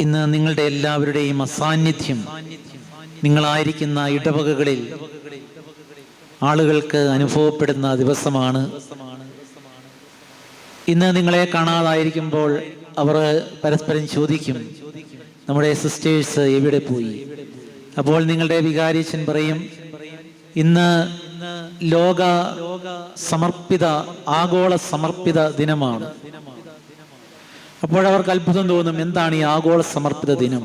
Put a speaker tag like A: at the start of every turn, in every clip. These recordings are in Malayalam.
A: ഇന്ന് നിങ്ങളുടെ എല്ലാവരുടെയും അസാന്നിധ്യം. നിങ്ങളായിരിക്കുന്ന ഇടവകകളിൽ ആളുകൾക്ക് അനുഭവപ്പെടുന്ന ദിവസമാണ്. ഇന്ന് നിങ്ങളെ കാണാതായിരിക്കുമ്പോൾ അവർ പരസ്പരം ചോദിക്കും നമ്മുടെ സിസ്റ്റേഴ്സ് എവിടെ പോയി? അപ്പോൾ നിങ്ങളുടെ വികാരിച്ചൻ പറയും ഇന്ന് ലോക സമർപ്പിത ആഗോള സമർപ്പിത ദിനമാണ്. അപ്പോൾ അവർക്ക് അത്ഭുതം തോന്നും എന്താണ് ഈ ആഗോള സമർപ്പിത ദിനം?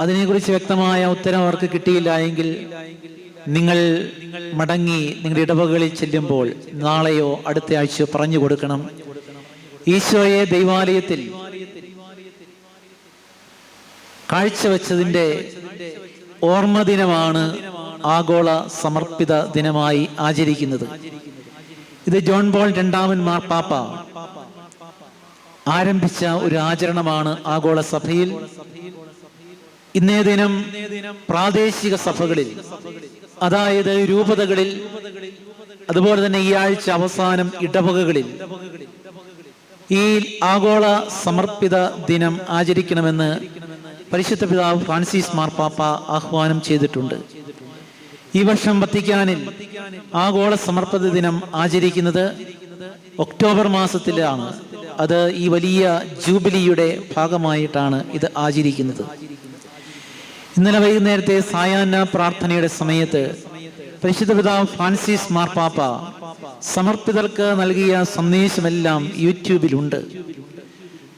A: അതിനെക്കുറിച്ച് വ്യക്തമായ ഉത്തരം അവർക്ക് കിട്ടിയില്ല എങ്കിൽ നിങ്ങൾ മടങ്ങി നിങ്ങളുടെ ഇടവകളിൽ ചെല്ലുമ്പോൾ നാളെയോ അടുത്ത ആഴ്ചയോ പറഞ്ഞു കൊടുക്കണം. ഈശോയെ ദൈവാലയത്തിൽ കാഴ്ചവെച്ചതിന്റെ ഓർമ്മ ദിനമാണ് ആഗോള സമർപ്പിത ദിനമായി ആചരിക്കുന്നത്. ഇത് ജോൺ പോൾ രണ്ടാമൻ മാർപ്പാപ്പ ആരംഭിച്ച ഒരു ആചരണമാണ് ആഗോള സഭയിൽ ഇന്നേ ദിനം പ്രാദേശിക സഭകളിൽ അതായത് രൂപതകളിൽ അതുപോലെ തന്നെ ഈ ആഴ്ച അവസാനം ഇടവകകളിൽ ഈ ആഗോള സമർപ്പിത ദിനം ആചരിക്കണമെന്ന് പരിശുദ്ധ പിതാവ് ഫ്രാൻസിസ് മാർപ്പാപ്പ ആഹ്വാനം ചെയ്തിട്ടുണ്ട്. ഈ വർഷം വത്തിക്കാനിൽ ആഗോള സമർപ്പിത ദിനം ആചരിക്കുന്നത് ഒക്ടോബർ മാസത്തിലാണ്. അത് ഈ വലിയ ജൂബിലിയുടെ ഭാഗമായിട്ടാണ് ഇത് ആചരിക്കുന്നത്. ഇന്നലെ വൈകുന്നേരത്തെ സായാഹ്ന പ്രാർത്ഥനയുടെ സമയത്ത് പരിശുദ്ധ പിതാവ് ഫ്രാൻസിസ് മാർപ്പാപ്പ സമർപ്പിതർക്ക് നൽകിയ സന്ദേശമെല്ലാം യൂട്യൂബിലുണ്ട്.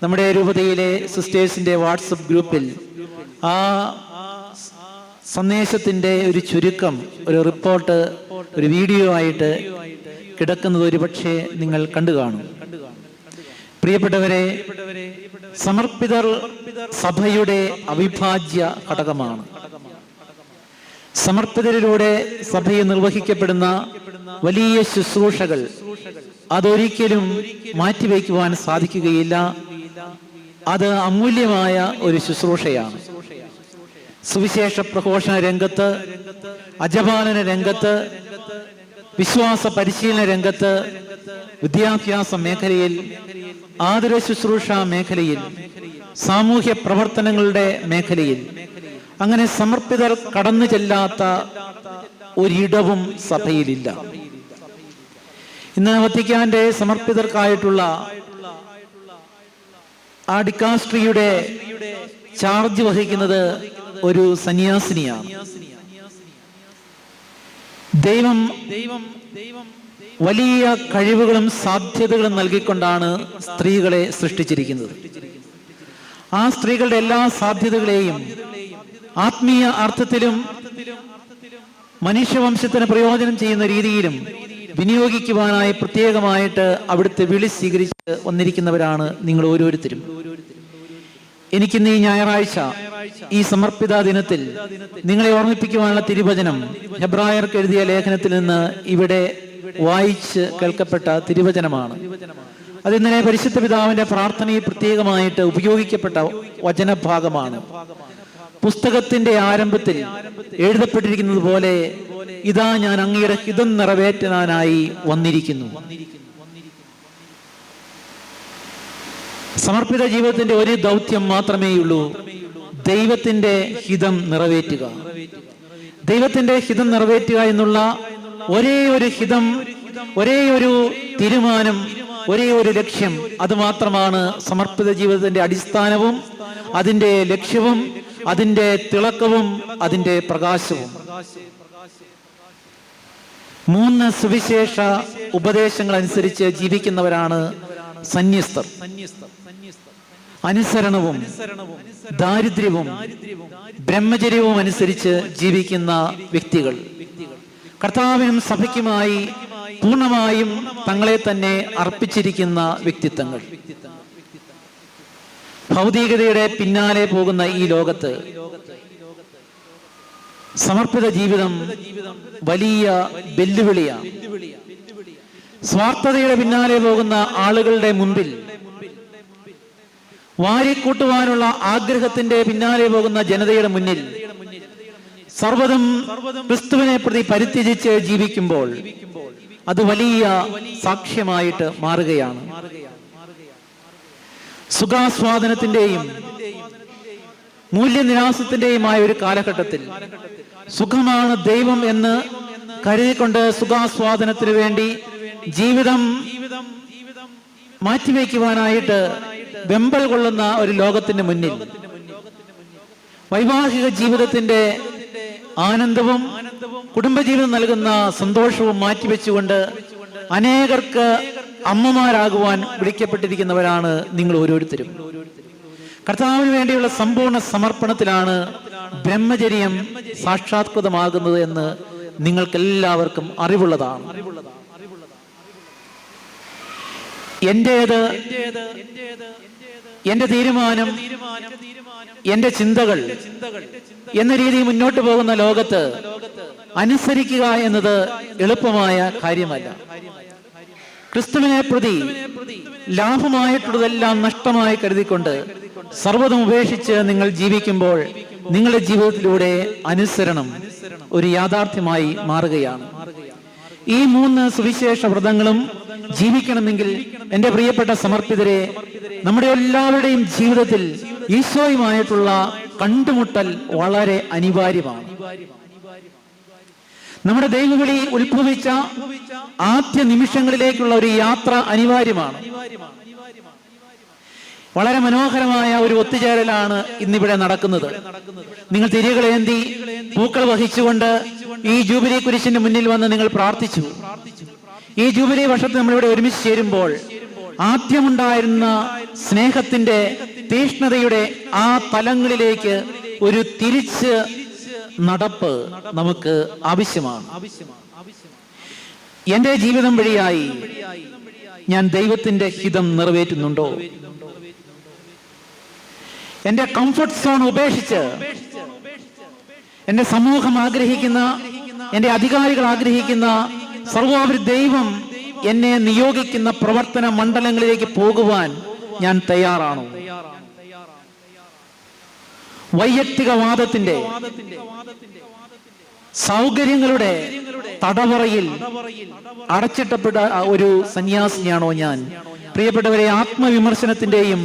A: നമ്മുടെ രൂപതയിലെ സിസ്റ്റേഴ്സിന്റെ വാട്സപ്പ് ഗ്രൂപ്പിൽ ആ സന്ദേശത്തിന്റെ ഒരു ചുരുക്കം ഒരു റിപ്പോർട്ട് ഒരു വീഡിയോ ആയിട്ട് കിടക്കുന്നത് ഒരുപക്ഷെ നിങ്ങൾ കണ്ടു കാണും. പ്രിയപ്പെട്ടവരെ സമർപ്പിതർ സഭയുടെ അവിഭാജ്യ ഘടകമാണ്. സമർപ്പിതരിലൂടെ സഭയെ നിർവഹിക്കപ്പെടുന്ന വലിയ ശുശ്രൂഷകൾ അതൊരിക്കലും മാറ്റിവെക്കുവാൻ സാധിക്കുകയില്ല. അത് അമൂല്യമായ ഒരു ശുശ്രൂഷയാണ്. സുവിശേഷ പ്രഘോഷണ രംഗത്ത് അജപാലന രംഗത്ത് വിശ്വാസ പരിശീലന രംഗത്ത് വിദ്യാഭ്യാസ മേഖലയിൽ ആതുര ശുശ്രൂഷ മേഖലയിൽ സാമൂഹ്യ പ്രവർത്തനങ്ങളുടെ മേഖലയിൽ അങ്ങനെ സമർപ്പിതർ കടന്നു ചെല്ലാത്ത ഒരിടവും സഭയിലില്ല. ഇന്ന് വത്തിക്കാന്റെ സമർപ്പിതർക്കായിട്ടുള്ള ആഡിക്കാസ്ട്രിയുടെ ഡിക്കാസ്ട്രിയുടെ ചാർജ് വഹിക്കുന്നത് ഒരു സന്യാസിനിയാണ്. ദൈവം ദൈവം ദൈവം വലിയ കഴിവുകളും സാധ്യതകളും നൽകിക്കൊണ്ടാണ് സ്ത്രീകളെ സൃഷ്ടിച്ചിരിക്കുന്നത്. ആ സ്ത്രീകളുടെ എല്ലാ സാധ്യതകളെയും ആത്മീയ അർത്ഥത്തിലും മനുഷ്യവംശത്തിന് പ്രയോജനം ചെയ്യുന്ന രീതിയിലും വിനിയോഗിക്കുവാനായി പ്രത്യേകമായിട്ട് അവിടുത്തെ വിളി സ്വീകരിച്ച് വന്നിരിക്കുന്നവരാണ് നിങ്ങൾ ഓരോരുത്തരും. എനിക്കിന്ന് ഈ ഞായറാഴ്ച ഈ സമർപ്പിത ദിനത്തിൽ നിങ്ങളെ ഓർമ്മിപ്പിക്കുവാനുള്ള തിരുവചനം ഹെബ്രായർക്ക് എഴുതിയ ലേഖനത്തിൽ നിന്ന് ഇവിടെ വായിച്ച് കേൾക്കപ്പെട്ട തിരുവചനമാണ്. അത് ഇന്നലെ പരിശുദ്ധ പിതാവിന്റെ പ്രാർത്ഥനയിൽ പ്രത്യേകമായിട്ട് ഉപയോഗിക്കപ്പെട്ട വചനഭാഗമാണ്. പുസ്തകത്തിന്റെ ആരംഭത്തിൽ എഴുതപ്പെട്ടിരിക്കുന്നത് പോലെ ഇതാ ഞാൻ അങ്ങയുടെ ഹിതം നിറവേറ്റാനായി വന്നിരിക്കുന്നു. സമർപ്പിത ജീവിതത്തിന്റെ ഒരു ദൗത്യം മാത്രമേയുള്ളൂ ദൈവത്തിന്റെ ഹിതം നിറവേറ്റുക. ദൈവത്തിന്റെ ഹിതം നിറവേറ്റുക എന്നുള്ള ഒരേ ഒരു ഹിതം ഒരേ ഒരു തീരുമാനം ഒരേ ഒരു ലക്ഷ്യം അത് മാത്രമാണ് സമർപ്പിത ജീവിതത്തിന്റെ അടിസ്ഥാനവും അതിന്റെ ലക്ഷ്യവും അതിന്റെ തിളക്കവും അതിന്റെ പ്രകാശവും. മൂന്ന് സുവിശേഷ ഉപദേശങ്ങൾ അനുസരിച്ച് ജീവിക്കുന്നവരാണ് സന്യസ്തർ. അനുസരണവും ദാരിദ്ര്യവും ബ്രഹ്മചര്യവും അനുസരിച്ച് ജീവിക്കുന്ന വ്യക്തികൾ. കർത്താവിനും സഭയ്ക്കുമായി പൂർണമായും തങ്ങളെ തന്നെ അർപ്പിച്ചിരിക്കുന്ന വ്യക്തിത്വങ്ങൾ. ഭൗതികതയുടെ പിന്നാലെ പോകുന്ന ഈ ലോകത്ത് സമർപ്പിത ജീവിതം വലിയ വെല്ലുവിളിയാണ്. സ്വാർത്ഥതയുടെ പിന്നാലെ പോകുന്ന ആളുകളുടെ മുമ്പിൽ വാരിക്കൂട്ടുവാനുള്ള ആഗ്രഹത്തിന്റെ പിന്നാലെ പോകുന്ന ജനതയുടെ മുന്നിൽ സർവതും ക്രിസ്തുവിനെ പ്രതി പരിത്യജിച്ച് ജീവിക്കുമ്പോൾ അത് വലിയ സാക്ഷ്യമായിട്ട് മാറുകയാണ്. സുഖാസ്വാദനത്തിന്റെയും മൂല്യനിരാസത്തിന്റെയുമായ ഒരു കാലഘട്ടത്തിൽ സുഖമാണ് ദൈവം എന്ന് കരുതിക്കൊണ്ട് സുഖാസ്വാദനത്തിന് വേണ്ടി ജീവിതം മാറ്റിവെക്കുവാനായിട്ട് വെമ്പൽ കൊള്ളുന്ന ഒരു ലോകത്തിന്റെ മുന്നിൽ വൈവാഹിക ജീവിതത്തിന്റെ ആനന്ദവും കുടുംബജീവിതം നൽകുന്ന സന്തോഷവും മാറ്റിവെച്ചുകൊണ്ട് അനേകർക്ക് അമ്മമാരാകുവാൻ വിളിക്കപ്പെട്ടിരിക്കുന്നവരാണ് നിങ്ങൾ ഓരോരുത്തരും. കർത്താവിന് വേണ്ടിയുള്ള സമ്പൂർണ സമർപ്പണത്തിലാണ് ബ്രഹ്മചര്യം സാക്ഷാത്കൃതമാകുന്നത് എന്ന് നിങ്ങൾക്കെല്ലാവർക്കും അറിവുള്ളതാണ്. എന്റേത്? എന്റെ തീരുമാനം എന്റെ ചിന്തകൾ എന്ന രീതിയിൽ മുന്നോട്ട് പോകുന്ന ലോകത്ത് അനുസരിക്കുക എന്നത് എളുപ്പമായ കാര്യമല്ല. ക്രിസ്തുവിനെ പ്രതി ലാഭമായിട്ടുള്ളതെല്ലാം നഷ്ടമായി കരുതിക്കൊണ്ട് സർവതും ഉപേക്ഷിച്ച് നിങ്ങൾ ജീവിക്കുമ്പോൾ നിങ്ങളുടെ ജീവിതത്തിലൂടെ അനുസരണം ഒരു യാഥാർത്ഥ്യമായി മാറുകയാണ്. ഈ മൂന്ന് സുവിശേഷ വ്രതങ്ങളും ജീവിക്കണമെങ്കിൽ എന്റെ പ്രിയപ്പെട്ട സമർപ്പിതരെ നമ്മുടെ എല്ലാവരുടെയും ജീവിതത്തിൽ ഈശോയുമായിട്ടുള്ള കണ്ടുമുട്ടൽ വളരെ അനിവാര്യമാണ്. നമ്മുടെ ദൈവവിളി ഉത്ഭവിച്ച ആദ്യ നിമിഷങ്ങളിലേക്കുള്ള ഒരു യാത്ര അനിവാര്യമാണ്. വളരെ മനോഹരമായ ഒരു ഒത്തുചേരലാണ് ഇന്നിവിടെ നടക്കുന്നത്. നിങ്ങൾ തിരികളേന്തി പൂക്കൾ വഹിച്ചുകൊണ്ട് ഈ ജൂബിലി കുരിശിന്റെ മുന്നിൽ വന്ന് നിങ്ങൾ പ്രാർത്ഥിച്ചു. ഈ ജൂബിലി വർഷത്തിൽ നമ്മളിവിടെ ഒരുമിച്ച് ചേരുമ്പോൾ ആദ്യമുണ്ടായിരുന്ന സ്നേഹത്തിന്റെ തീഷ്ണതയുടെ ആ തലങ്ങളിലേക്ക് ഒരു തിരിച്ച് നടപ്പ് നമുക്ക് ആവശ്യമാണ്. എന്റെ ജീവിതം വഴിയായി ഞാൻ ദൈവത്തിന്റെ ഹിതം നിറവേറ്റുന്നുണ്ടോ? എന്റെ കംഫർട്ട് സോൺ ഉപേക്ഷിച്ച് എന്റെ സമൂഹം ആഗ്രഹിക്കുന്ന എന്റെ അധികാരികൾ ആഗ്രഹിക്കുന്ന സർവോപരി ദൈവം എന്നെ നിയോഗിക്കുന്ന പ്രവർത്തന മണ്ഡലങ്ങളിലേക്ക് പോകുവാൻ ഞാൻ തയ്യാറാണോ? വൈയക്തികവാദത്തിന്റെ സൗകര്യങ്ങളുടെ തടവറയിൽ അടച്ചിട്ടപ്പെട്ട ഒരു സന്യാസിനിയാണോ ഞാൻ? പ്രിയപ്പെട്ടവരെ ആത്മവിമർശനത്തിന്റെയും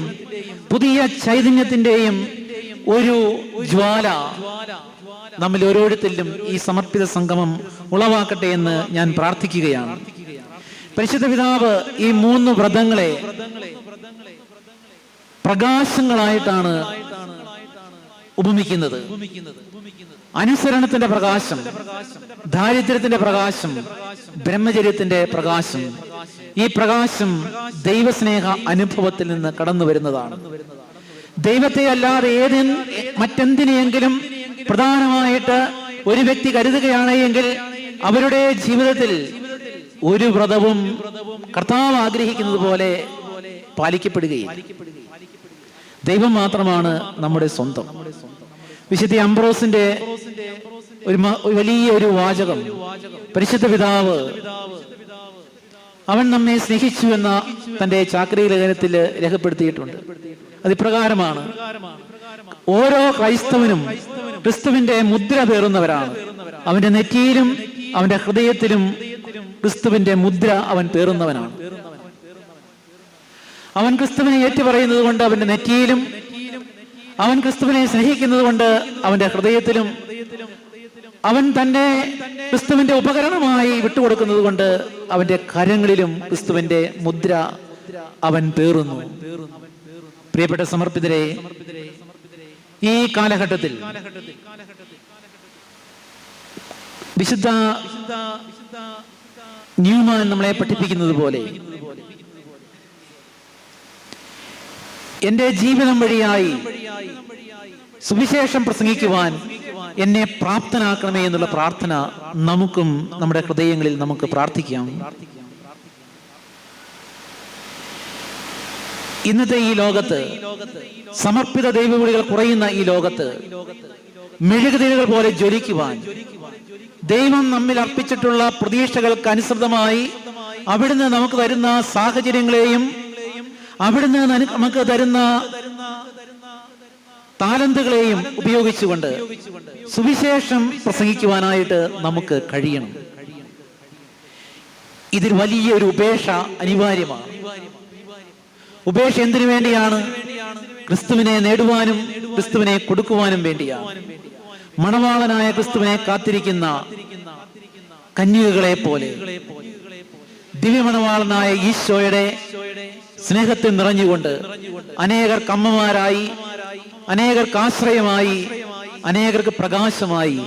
A: പുതിയ ചൈതന്യത്തിന്റെയും ഒരു ജ്വാല നമ്മിൽ ഓരോരുത്തരിലും ഈ സമർപ്പിത സംഗമം ഉളവാക്കട്ടെ എന്ന് ഞാൻ പ്രാർത്ഥിക്കുകയാണ്. പരിശുദ്ധ പിതാവ് ഈ മൂന്ന് വ്രതങ്ങളെ പ്രകാശങ്ങളായിട്ടാണ് ഉപമിക്കുന്നത്. അനുസരണത്തിന്റെ പ്രകാശം ദാരിദ്ര്യത്തിന്റെ പ്രകാശം ബ്രഹ്മചര്യത്തിന്റെ പ്രകാശം. ഈ പ്രകാശം ദൈവസ്നേഹ അനുഭവത്തിൽ നിന്ന് കടന്നു വരുന്നതാണ്. ദൈവത്തെ അല്ലാതെ ഏതെ മറ്റെന്തിനെയെങ്കിലും പ്രധാനമായിട്ട് ഒരു വ്യക്തി കരുതുകയാണ് എങ്കിൽ അവരുടെ ജീവിതത്തിൽ ഒരു വ്രതവും കർത്താവ് ആഗ്രഹിക്കുന്നത് പോലെ പാലിക്കപ്പെടുകയും ദൈവം മാത്രമാണ് നമ്മുടെ സ്വന്തം. വിശുദ്ധ അംബ്രോസിന്റെ ഒരു വലിയ ഒരു വാചകം പരിശുദ്ധ പിതാവ് അവൻ നമ്മെ സ്നേഹിച്ചു എന്ന തന്റെ ചാക്രി ലേഖനത്തിൽ രേഖപ്പെടുത്തിയിട്ടുണ്ട്. അതിപ്രകാരമാണ് ഓരോ ക്രൈസ്തവനും ക്രിസ്തുവിന്റെ മുദ്ര പേറുന്നവരാണ്. അവന്റെ നെറ്റിയിലും അവന്റെ ഹൃദയത്തിലും ക്രിസ്തുവിന്റെ മുദ്ര അവൻ പേറുന്നവനാണ് അവൻ ക്രിസ്തുവിനെ ഏറ്റുപറയുന്നത് കൊണ്ട് അവന്റെ നെറ്റിയിലും അവൻ ക്രിസ്തുവിനെ സ്നേഹിക്കുന്നത് കൊണ്ട് അവന്റെ ഹൃദയത്തിലും അവൻ തന്നെ ക്രിസ്തുവിന്റെ ഉപകരണമായി വിട്ടുകൊടുക്കുന്നത് കൊണ്ട് അവന്റെ കരങ്ങളിലും ക്രിസ്തുവിന്റെ മുദ്ര അവൻ പേറുന്നു പ്രിയപ്പെട്ട സമർപ്പിതരെ ഈ കാലഘട്ടത്തിൽ വിശുദ്ധ ന്യൂമാൻ നമ്മളെ പഠിപ്പിക്കുന്നത് പോലെ. എന്റെ ജീവിതം വഴിയായി സുവിശേഷം പ്രസംഗിക്കുവാൻ എന്നെ പ്രാപ്തനാക്കണമേ എന്നുള്ള പ്രാർത്ഥന നമുക്കും നമ്മുടെ ഹൃദയങ്ങളിൽ നമുക്ക് പ്രാർത്ഥിക്കാം. ഇന്നത്തെ ഈ ലോകത്ത് സമർപ്പിത ദൈവവിളികൾ കുറയുന്ന ഈ ലോകത്ത് മെഴുകുതിരികൾ പോലെ ജ്വലിക്കുവാൻ ദൈവം നമ്മിൽ അർപ്പിച്ചിട്ടുള്ള പ്രതീക്ഷകൾക്ക് അനുസൃതമായി അവിടുന്ന് നമുക്ക് തരുന്ന സാഹചര്യങ്ങളെയും അവിടുന്ന് നമുക്ക് തരുന്ന താലന്തുകളെയും ഉപയോഗിച്ചുകൊണ്ട് സുവിശേഷം പ്രസംഗിക്കുവാനായിട്ട് നമുക്ക് കഴിയണം. ഇതിൽ വലിയൊരു ഉപേക്ഷ അനിവാര്യമാണ്. ഉപേക്ഷ എന്തിനു വേണ്ടിയാണ്? ക്രിസ്തുവിനെ നേടുവാനും ക്രിസ്തുവിനെ കൊടുക്കുവാനും വേണ്ടിയാണ്. മണവാളനായ ക്രിസ്തുവിനെ കാത്തിരിക്കുന്ന കന്യകകളെ പോലെ. ദിവ്യമണവാളനായ ഈശോയുടെ സ്നേഹത്തിൽ നിറഞ്ഞുകൊണ്ട് അനേകർ കമ്മമാരായി അനേകർക്ക് ആശ്രയമായി അനേകർക്ക് പ്രകാശമായി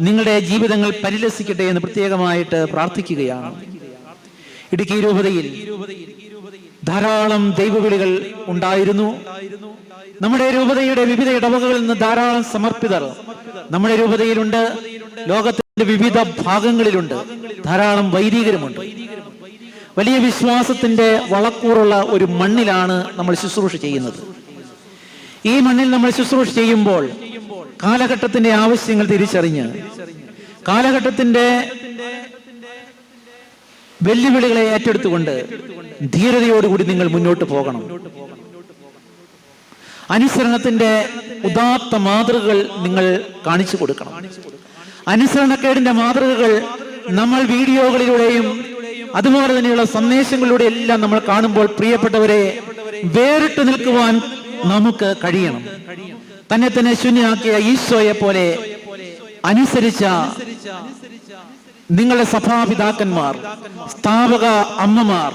A: നിങ്ങളുടെ ജീവിതങ്ങൾ പരിലസിക്കട്ടെ എന്ന് പ്രത്യേകമായിട്ട് പ്രാർത്ഥിക്കുകയാണ്. ഇടുക്കി രൂപതയിൽ ധാരാളം ദൈവവിളികൾ ഉണ്ടായിരുന്നു. നമ്മുടെ രൂപതയുടെ വിവിധ ഇടവകകളിൽ നിന്ന് ധാരാളം സമർപ്പിതർ നമ്മുടെ രൂപതയിലുണ്ട്. ലോകത്തിന്റെ വിവിധ ഭാഗങ്ങളിലുണ്ട്. ധാരാളം വൈദികരുമുണ്ട്. വലിയ വിശ്വാസത്തിന്റെ വളക്കൂറുള്ള ഒരു മണ്ണിലാണ് നമ്മൾ ശുശ്രൂഷ ചെയ്യുന്നത്. ഈ മണ്ണിൽ നമ്മൾ ശുശ്രൂഷ ചെയ്യുമ്പോൾ കാലഘട്ടത്തിന്റെ ആവശ്യങ്ങൾ തിരിച്ചറിഞ്ഞ് കാലഘട്ടത്തിന്റെ വെല്ലുവിളികളെ ഏറ്റെടുത്തുകൊണ്ട് ധീരതയോടുകൂടി നിങ്ങൾ മുന്നോട്ട് പോകണം. അനുസരണത്തിന്റെ ഉദാത്ത മാതൃകകൾ നിങ്ങൾ കാണിച്ചു കൊടുക്കണം. അനുസരണക്കേടിന്റെ മാതൃകകൾ നമ്മൾ വീഡിയോകളിലൂടെയും അതുപോലെ തന്നെയുള്ള സന്ദേശങ്ങളിലൂടെ എല്ലാം നമ്മൾ കാണുമ്പോൾ പ്രിയപ്പെട്ടവരെ വേറിട്ട് നിൽക്കുവാൻ നമുക്ക് കഴിയണം. തന്നെ തന്നെ ശൂന്യമാക്കിയ ഈശോയെ പോലെ അനുസരിച്ച നിങ്ങളുടെ സഭാപിതാക്കന്മാർ സ്ഥാപക അമ്മമാർ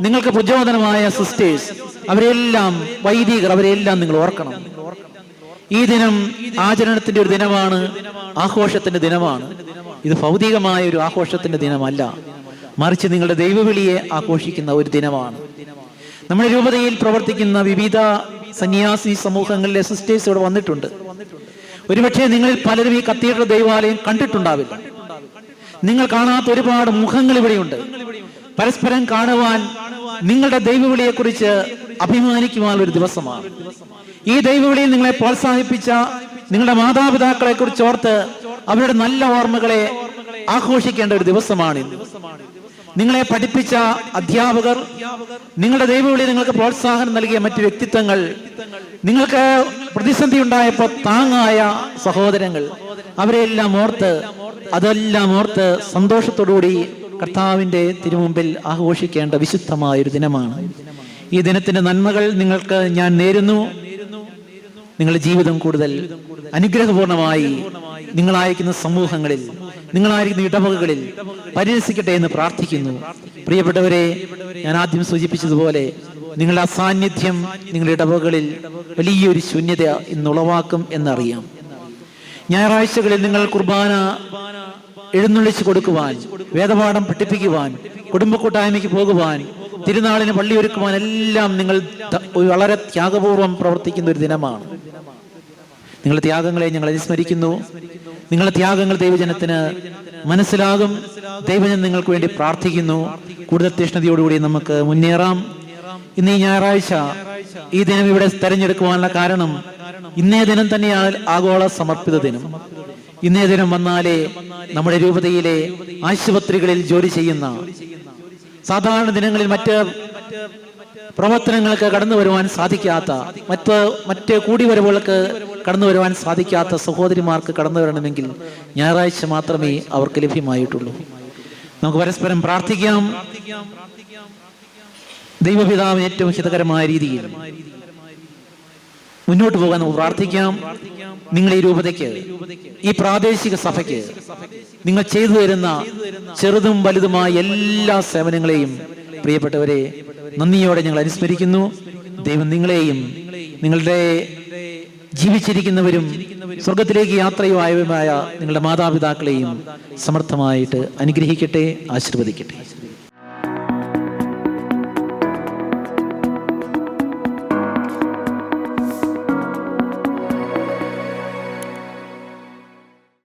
A: നിങ്ങൾക്ക് പ്രചോദനമായ സിസ്റ്റേഴ്സ് അവരെല്ലാം വൈദികർ അവരെല്ലാം നിങ്ങൾ ഓർക്കണം. ഈ ദിനം ആചരണത്തിന്റെ ഒരു ദിനമാണ് ആഘോഷത്തിന്റെ ദിനമാണ്. ഇത് ഭൗതികമായ ഒരു ആഘോഷത്തിന്റെ ദിനമല്ല. മറിച്ച് നിങ്ങളുടെ ദൈവവിളിയെ ആഘോഷിക്കുന്ന ഒരു ദിനമാണ്. നമ്മുടെ രൂപതയിൽ പ്രവർത്തിക്കുന്ന വിവിധ സന്യാസി സമൂഹങ്ങളിലെ സിസ്റ്റേഴ്സ് ഇവിടെ വന്നിട്ടുണ്ട്. ഒരുപക്ഷെ നിങ്ങൾ പലരും ഈ കത്തീഡ്രൽ ദൈവാലയം കണ്ടിട്ടുണ്ടാവില്ല. നിങ്ങൾ കാണാത്ത ഒരുപാട് മുഖങ്ങൾ ഇവിടെയുണ്ട്. പരസ്പരം കാണുവാൻ നിങ്ങളുടെ ദൈവവിളിയെ കുറിച്ച് അഭിമാനിക്കുവാനുള്ള ഒരു ദിവസമാണ്. ഈ ദൈവവിളിയിൽ നിങ്ങളെ പ്രോത്സാഹിപ്പിച്ച നിങ്ങളുടെ മാതാപിതാക്കളെ കുറിച്ച് ഓർത്ത് അവരുടെ നല്ല ഓർമ്മകളെ ആഘോഷിക്കേണ്ട ഒരു ദിവസമാണ് നിങ്ങളെ പഠിപ്പിച്ച അധ്യാപകർ നിങ്ങളുടെ ദൈവവിളി നിങ്ങൾക്ക് പ്രോത്സാഹനം നൽകിയ മറ്റു വ്യക്തിത്വങ്ങൾ നിങ്ങൾക്ക് പ്രതിസന്ധി ഉണ്ടായപ്പോൾ താങ്ങായ സഹോദരങ്ങൾ അവരെല്ലാം ഓർത്ത് അതെല്ലാം ഓർത്ത് സന്തോഷത്തോടുകൂടി കർത്താവിന്റെ തിരുമുമ്പിൽ ആഘോഷിക്കേണ്ട വിശുദ്ധമായ ഒരു ദിനമാണ്. ഈ ദിനത്തിന്റെ നന്മകൾ നിങ്ങൾക്ക് ഞാൻ നേരുന്നു. നിങ്ങളുടെ ജീവിതം കൂടുതൽ അനുഗ്രഹപൂർണമായി നിങ്ങളായിരിക്കുന്ന സമൂഹങ്ങളിൽ നിങ്ങളായിരിക്കുന്ന ഇടവകകളിൽ പരിഹസിക്കട്ടെ എന്ന് പ്രാർത്ഥിക്കുന്നു. പ്രിയപ്പെട്ടവരെ ഞാൻ ആദ്യം സൂചിപ്പിച്ചതുപോലെ നിങ്ങളുടെ അസാന്നിധ്യം നിങ്ങളുടെ ഇടവകകളിൽ വലിയൊരു ശൂന്യത ഇന്ന് ഉളവാക്കും എന്നറിയാം. ഞായറാഴ്ചകളിൽ നിങ്ങൾ കുർബാന എഴുന്നള്ളിച്ചു കൊടുക്കുവാൻ വേദപാഠം പഠിപ്പിക്കുവാൻ കുടുംബ കൂട്ടായ്മയ്ക്ക് പോകുവാൻ തിരുനാളിന് പള്ളി ഒരുക്കുവാൻ എല്ലാം നിങ്ങൾ വളരെ ത്യാഗപൂർവം പ്രവർത്തിക്കുന്ന ഒരു ദിനമാണ്. നിങ്ങളുടെ ത്യാഗങ്ങളെ ഞങ്ങൾ അനുസ്മരിക്കുന്നു. നിങ്ങളുടെ ത്യാഗങ്ങൾ ദൈവജനത്തിന് മനസ്സിലാകും. ദൈവജനം നിങ്ങൾക്ക് വേണ്ടി പ്രാർത്ഥിക്കുന്നു. കൂടുതൽ തീഷ്ണതയോടുകൂടി നമുക്ക് മുന്നേറാം. ഇന്ന് ഈ ഞായറാഴ്ച ഈ ദിനം ഇവിടെ തെരഞ്ഞെടുക്കുവാനുള്ള കാരണം ഇന്നേ ദിനം തന്നെയാണ് ആഗോള സമർപ്പിത ദിനം. ഇന്നേ ദിനം വന്നാലേ നമ്മുടെ രൂപതയിലെ ആശുപത്രികളിൽ ജോലി ചെയ്യുന്ന സാധാരണ ദിനങ്ങളിൽ മറ്റ് പ്രവർത്തനങ്ങൾക്ക് കടന്നു വരുവാൻ സാധിക്കാത്ത മറ്റ് മറ്റ് കൂടിവരവുകൾക്ക് കടന്നു വരുവാൻ സാധിക്കാത്ത സഹോദരിമാർക്ക് കടന്നു വരണമെങ്കിൽ ഞായറാഴ്ച മാത്രമേ അവർക്ക് ലഭ്യമായിട്ടുള്ളൂ. നമുക്ക് പരസ്പരം പ്രാർത്ഥിക്കാം. ദൈവപിതാവിന് ഏറ്റവും ഹിതകരമായ രീതിയിൽ മുന്നോട്ട് പോകാൻ നമുക്ക് പ്രാർത്ഥിക്കാം. നിങ്ങൾ ഈ രൂപതയ്ക്ക് ഈ പ്രാദേശിക സഭയ്ക്ക് നിങ്ങൾ ചെയ്തു തരുന്ന ചെറുതും വലുതുമായ എല്ലാ സേവനങ്ങളെയും പ്രിയപ്പെട്ടവരെ നന്ദിയോടെ ഞങ്ങൾ അനുസ്മരിക്കുന്നു. ദൈവം നിങ്ങളെയും നിങ്ങളുടെ ജീവിച്ചിരിക്കുന്നവരും സ്വർഗത്തിലേക്ക് യാത്രയുമായവരുമായ നിങ്ങളുടെ മാതാപിതാക്കളെയും സമർത്ഥമായിട്ട് അനുഗ്രഹിക്കട്ടെ ആശീർവദിക്കട്ടെ.